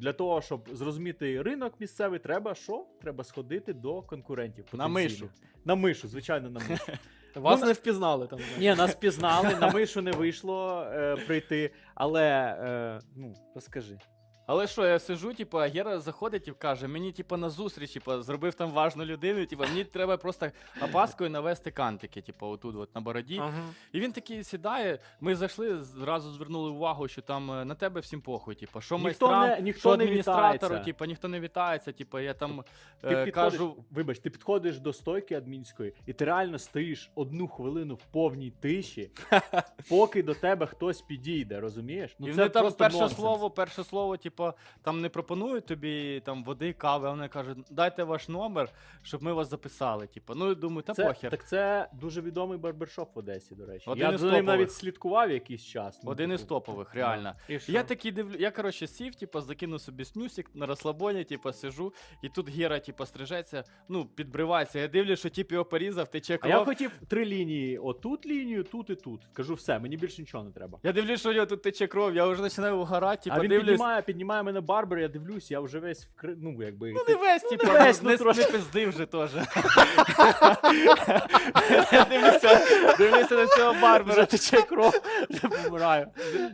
Для того, щоб зрозуміти ринок місцевий, треба що? Треба сходити до конкурентів. На мишу. На мишу, звичайно, на мишу. Вас Ну, не впізнали там. Ні, нас впізнали, на мишу не вийшло е, прийти. Але е, ну, розкажи. Але що, я сижу, типу, а Гера заходить і каже, мені, типу, на зустріч, типу, зробив там важну людину, типу, мені треба просто опаскою навести кантики, типу, отут, от на бороді. Ага. І він такий сідає. Ми зайшли, зразу звернули увагу, що там е, на тебе всім похуй. Типу, що майстрам, не- ніхто що не адміністратору, вітається. типу, ніхто не вітається. Типу, я там Ти е, кажу. вибач, ти підходиш до стойки адмінської, і ти реально стоїш одну хвилину в повній тиші, поки до тебе хтось підійде, розумієш? Ну і це вони там перше нонсенс. слово, перше слово, типу, там не пропонують тобі там води, кави, а вони кажуть, дайте ваш номер, щоб ми вас записали. Типу, ну і думаю, та Це, похер. так це дуже відомий барбершоп в Одесі, до речі. Один я за ним навіть слідкував якийсь час. ну, Один із типу, топових, реально. І? Я такий дивлю, я коротше сів, типу, закинув собі снюсик на розслабоні, типу, сижу, і тут Гера, типу, стрижеться, ну, підбривається. Я дивлюсь, що тип його порізав, тече А кров. я хотів три лінії: отут лінію, тут і тут. Кажу, все, мені більше нічого не треба. Я дивлюсь, що у нього тут тече кров, я вже починаю угорати, типу, а він дивлюсь. піднімає, піднімає мене барбер, я дивлюсь, я вже весь вкри... ну якби. Ну не весь, типу, не весь, не, ну, трошки. пизди вже теж. я дивлюся, дивлюся на цього барбера. тече кров, вже помираю.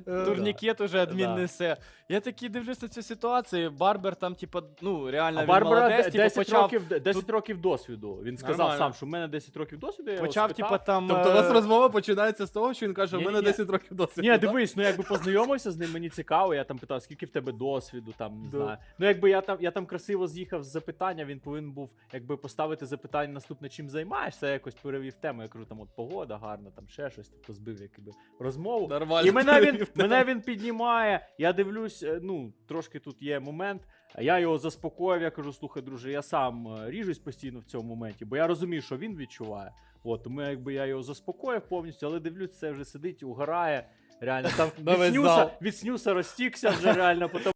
Турнікет уже адмін несе. Я такий дивлюсь на цю ситуацію. Барбер там, типу, ну реально А він молодець, типу, 10 почав, років, 10 років досвіду. Він сказав Нормально. сам, що в мене 10 років досвіду. Я його почав, спитав. типу, там. Тобто у вас е, розмова починається з того, що він каже, у мене Ні-ні-ні. 10 років досвіду. Ні, да? дивись, ну якби познайомився з ним, мені цікаво. Я там питав, скільки в тебе досвіду, там не Да. знаю. Ну, якби я там, я там красиво з'їхав з запитання, він повинен був якби поставити запитання наступне, чим займаєшся. Я якось перевів тему. Я кажу, там от погода гарна, там ще щось, тобто збив якби розмову. Нормально. І мене він, мене він піднімає. Я дивлюсь, е, ну трошки тут є момент. а Я його заспокоїв. Я кажу, слухай, друже, я сам е, ріжусь постійно в цьому моменті, бо я розумію, що він відчуває. От, тому якби я його заспокоїв повністю, але дивлюсь, це вже сидить, угорає. Реально там від снюса, від снюса розтікся вже реально, потім